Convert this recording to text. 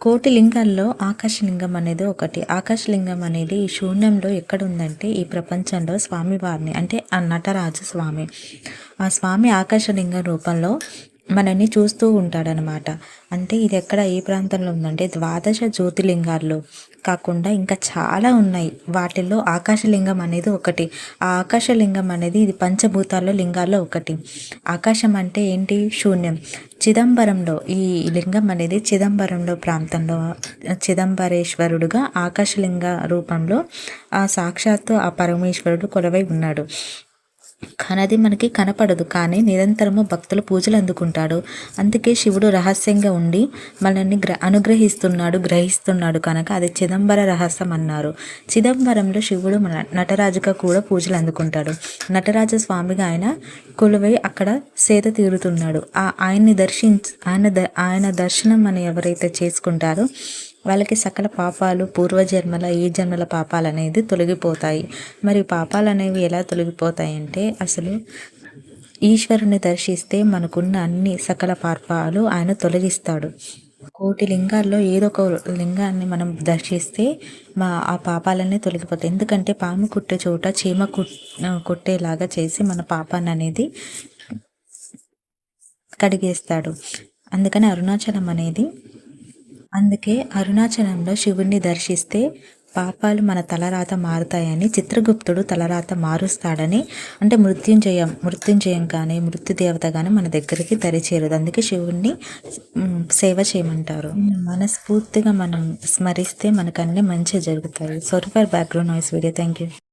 కోటి లింగాల్లో ఆకాశలింగం అనేది ఒకటి. ఆకాశలింగం అనేది ఈ శూన్యంలో ఎక్కడ ఉందంటే ఈ ప్రపంచంలో స్వామివారిని అంటే ఆ నటరాజు స్వామి. ఆ స్వామి ఆకాశలింగ రూపంలో మనల్ని చూస్తూ ఉంటాడనమాట. అంటే ఇది ఎక్కడ ఏ ప్రాంతంలో ఉందంటే ద్వాదశ జ్యోతిలింగాల్లో కాకుండా ఇంకా చాలా ఉన్నాయి. వాటిల్లో ఆకాశలింగం అనేది ఒకటి. ఆ ఆకాశలింగం అనేది ఇది పంచభూతాల్లో లింగాల్లో ఒకటి. ఆకాశం అంటే ఏంటి? శూన్యం. చిదంబరంలో ఈ లింగం అనేది చిదంబరంలో ప్రాంతంలో చిదంబరేశ్వరుడుగా ఆకాశలింగ రూపంలో ఆ సాక్షాత్తు ఆ పరమేశ్వరుడు కొలవై ఉన్నాడు. కనది మనకి కనపడదు. కానీ నిరంతరము భక్తులు పూజలు అందుకుంటాడు. అందుకే శివుడు రహస్యంగా ఉండి మనల్ని గ్ర అనుగ్రహిస్తున్నాడు గ్రహిస్తున్నాడు కనుక అది చిదంబర రహస్యం అన్నారు. చిదంబరంలో శివుడు మన నటరాజుగా కూడా పూజలు అందుకుంటాడు. నటరాజ స్వామిగా ఆయన కొలువై అక్కడ సేద తీరుతున్నాడు. ఆ ఆయన్ని దర్శించ ఆయన ద ఆయన దర్శనం అని ఎవరైతే చేసుకుంటారో వాళ్ళకి సకల పాపాలు పూర్వజన్మల ఈ జన్మల పాపాలు అనేది తొలగిపోతాయి. మరి పాపాలు అనేవి ఎలా తొలగిపోతాయి అంటే అసలు ఈశ్వరుని దర్శిస్తే మనకున్న అన్ని సకల పాపాలు ఆయన తొలగిస్తాడు. కోటి లింగాల్లో ఏదో ఒక లింగాన్ని మనం దర్శిస్తే మా ఆ పాపాలన్నీ తొలగిపోతాయి. ఎందుకంటే పాము కుట్టే చోట చీమ కొట్టేలాగా చేసి మన పాపాన్ని అనేది కడిగేస్తాడు. అందుకని అరుణాచలం అనేది అందుకే అరుణాచలంలో శివుణ్ణి దర్శిస్తే పాపాలు మన తలరాత మారుతాయని చిత్రగుప్తుడు తలరాత మారుస్తాడని అంటే మృత్యుంజయం మృత్యుంజయం కానీ మృత్యుదేవత కానీ మన దగ్గరికి దరిచేరదు అందుకే శివుణ్ణి సేవ చేయమంటారు. మనస్ఫూర్తిగా మనం స్మరిస్తే మనకు అన్నీ మంచి జరుగుతాయి. Sorry for background noise video thank you